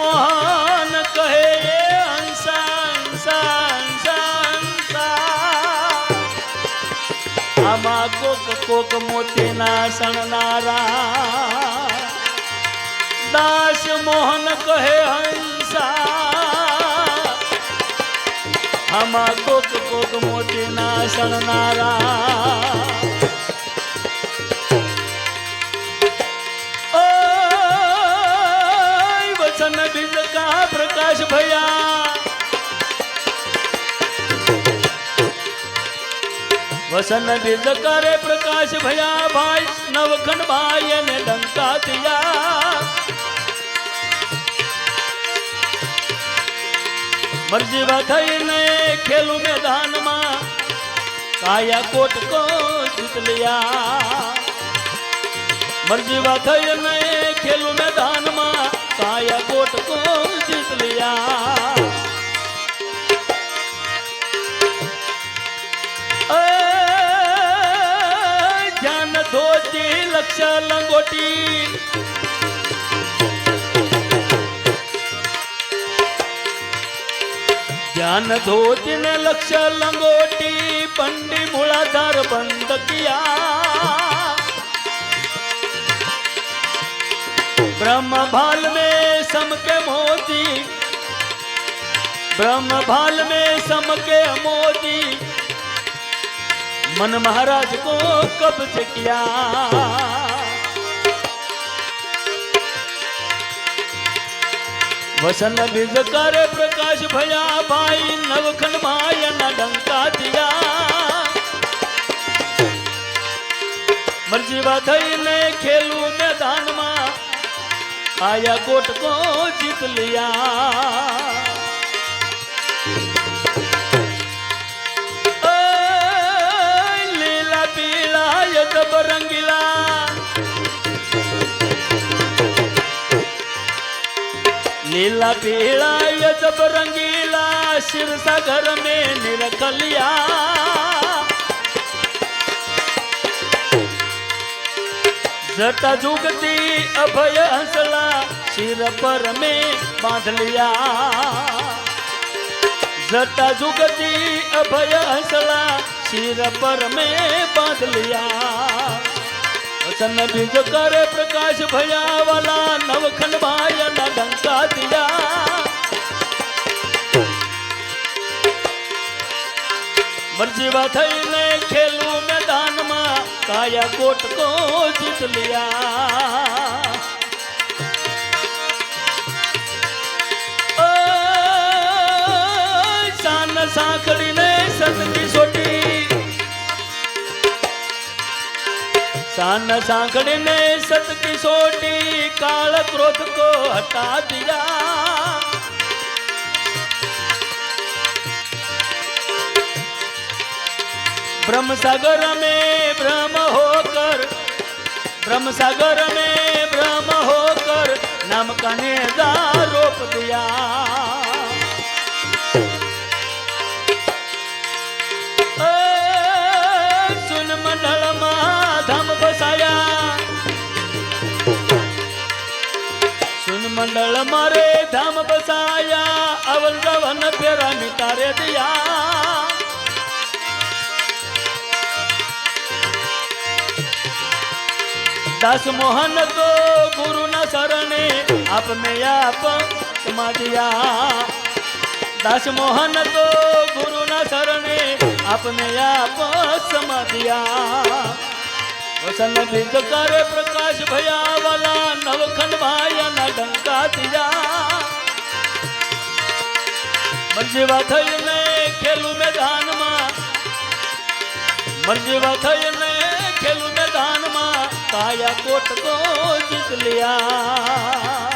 મોહન કહે આમાં કોક કોક મોતીના સણનારા દાસ મોહન કહે હંસા આમાં કોક કોક મોતીના સણનારા પ્રકાશ ભૈયા. વસન બીજ કરે પ્રકાશ ભયા ભાઈ, નવખંડ ભાઈ ને ડંકા દિયા મરજીવા થઈને ખેલું મેદાનમાં, કાયા કોટ કો જીત લિયા મરજીવા થઈને ખેલું મેદાનમાં रक्षा लंगोटी ध्यान धोजन लक्ष लंगोटी बंडी मूलाधार बंद किया। ब्रह्म भाल में समके मोदी ब्रह्म भाल में समके मोदी मन महाराज को कब्ज किया? वसन विज कर प्रकाश भया भाई नवखन माया न डंका दिया। मर्ज़ी बात ने खेलू मैदान मा, आया कोट को जीत लिया। नीला पीला, ये जब रंगीला शिवसागर में निरकलिया जटा जुगती, अभय हंसला, सिर पर में बाँध लिया जटा जुगती, अभय हंसला, सिर पर में बाँध लिया તન બીજ કરે પ્રકાશ ભયા વાલા નવખંડ ભાયલા ડંકા દિયા મરજીવા થઈને ખેલું મેદાનમાં, કાયા કોટકો જીત લિયા. સાંકળીને સદગી कान सांखड़ ने सत की सोटी, काल क्रोध को हटा दिया। ब्रह्म सागर में ब्रह्म होकर ब्रह्म सागर में ब्रह्म होकर, नाम कने दारो ધામ બસાયા, અવન જવન ફેરા મિતારે દિયા. દાસ મોહન તો ગુરુના શરણે આપને આપ સમાધિયા. દાસ મોહન તો ગુરુના શરણે આપને આપ સમાધિયા. વસન બીજ કરે પ્રકાશ ભયા વાલા મરજીવા થઈને ખેલું મેદાનમાં. મરજીવા થઈને ખેલું મેદાનમાં. કાયા કોટ કો જીત લિયા.